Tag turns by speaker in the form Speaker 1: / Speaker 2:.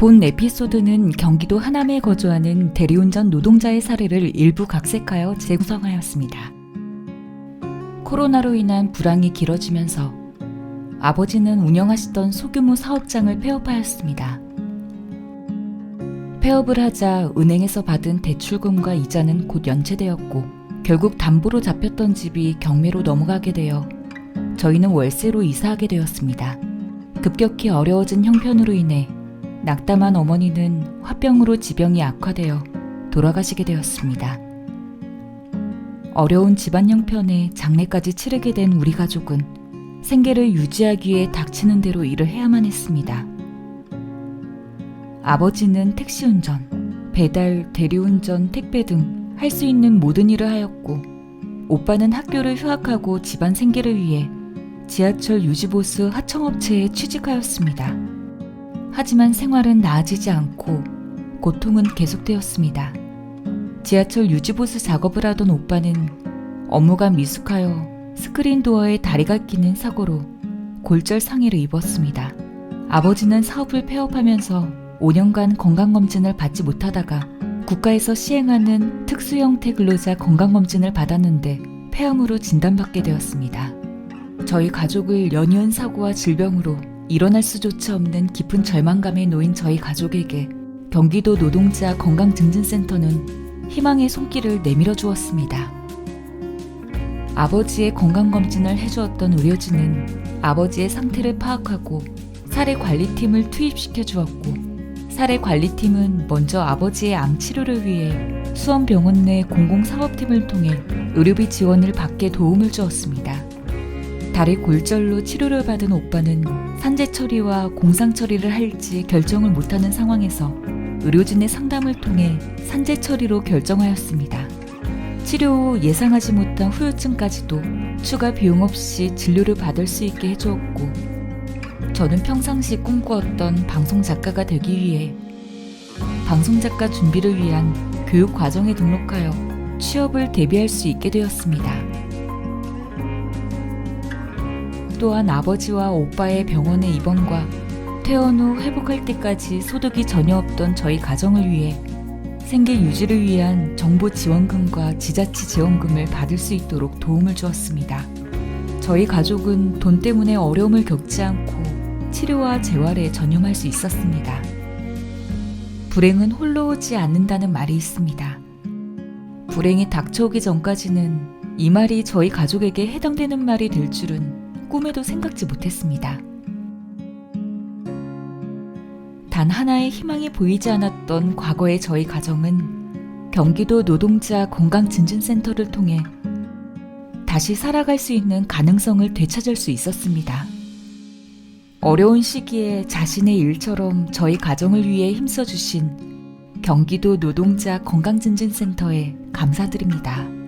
Speaker 1: 본 에피소드는 경기도 하남에 거주하는 대리운전 노동자의 사례를 일부 각색하여 재구성하였습니다. 코로나로 인한 불황이 길어지면서 아버지는 운영하시던 소규모 사업장을 폐업하였습니다. 폐업을 하자 은행에서 받은 대출금과 이자는 곧 연체되었고 결국 담보로 잡혔던 집이 경매로 넘어가게 되어 저희는 월세로 이사하게 되었습니다. 급격히 어려워진 형편으로 인해 낙담한 어머니는 화병으로 지병이 악화되어 돌아가시게 되었습니다. 어려운 집안 형편에 장례까지 치르게 된 우리 가족은 생계를 유지하기 위해 닥치는 대로 일을 해야만 했습니다. 아버지는 택시 운전, 배달, 대리운전, 택배 등 할 수 있는 모든 일을 하였고, 오빠는 학교를 휴학하고 집안 생계를 위해 지하철 유지보수 하청업체에 취직하였습니다. 하지만 생활은 나아지지 않고 고통은 계속되었습니다. 지하철 유지보수 작업을 하던 오빠는 업무가 미숙하여 스크린 도어에 다리가 끼는 사고로 골절 상해를 입었습니다. 아버지는 사업을 폐업하면서 5년간 건강검진을 받지 못하다가 국가에서 시행하는 특수 형태 근로자 건강검진을 받았는데 폐암으로 진단받게 되었습니다. 저희 가족을 연이은 사고와 질병으로 일어날 수조차 없는 깊은 절망감에 놓인 저희 가족에게 경기도 노동자 건강증진센터는 희망의 손길을 내밀어 주었습니다. 아버지의 건강검진을 해주었던 의료진은 아버지의 상태를 파악하고 사례 관리팀을 투입시켜 주었고 사례 관리팀은 먼저 아버지의 암 치료를 위해 수원병원 내 공공사업팀을 통해 의료비 지원을 받게 도움을 주었습니다. 다리 골절로 치료를 받은 오빠는 산재 처리와 공상 처리를 할지 결정을 못하는 상황에서 의료진의 상담을 통해 산재 처리로 결정하였습니다. 치료 후 예상하지 못한 후유증까지도 추가 비용 없이 진료를 받을 수 있게 해주었고, 저는 평상시 꿈꾸었던 방송 작가가 되기 위해 방송 작가 준비를 위한 교육 과정에 등록하여 취업을 대비할 수 있게 되었습니다. 또한 아버지와 오빠의 병원의 입원과 퇴원 후 회복할 때까지 소득이 전혀 없던 저희 가정을 위해 생계 유지를 위한 정부 지원금과 지자체 지원금을 받을 수 있도록 도움을 주었습니다. 저희 가족은 돈 때문에 어려움을 겪지 않고 치료와 재활에 전념할 수 있었습니다. 불행은 홀로 오지 않는다는 말이 있습니다. 불행이 닥쳐오기 전까지는 이 말이 저희 가족에게 해당되는 말이 될 줄은 꿈에도 생각지 못했습니다. 단 하나의 희망이 보이지 않았던 과거의 저희 가정은 경기도 노동자 건강진진센터를 통해 다시 살아갈 수 있는 가능성을 되찾을 수 있었습니다. 어려운 시기에 자신의 일처럼 저희 가정을 위해 힘써주신 경기도 노동자 건강진진센터에 감사드립니다.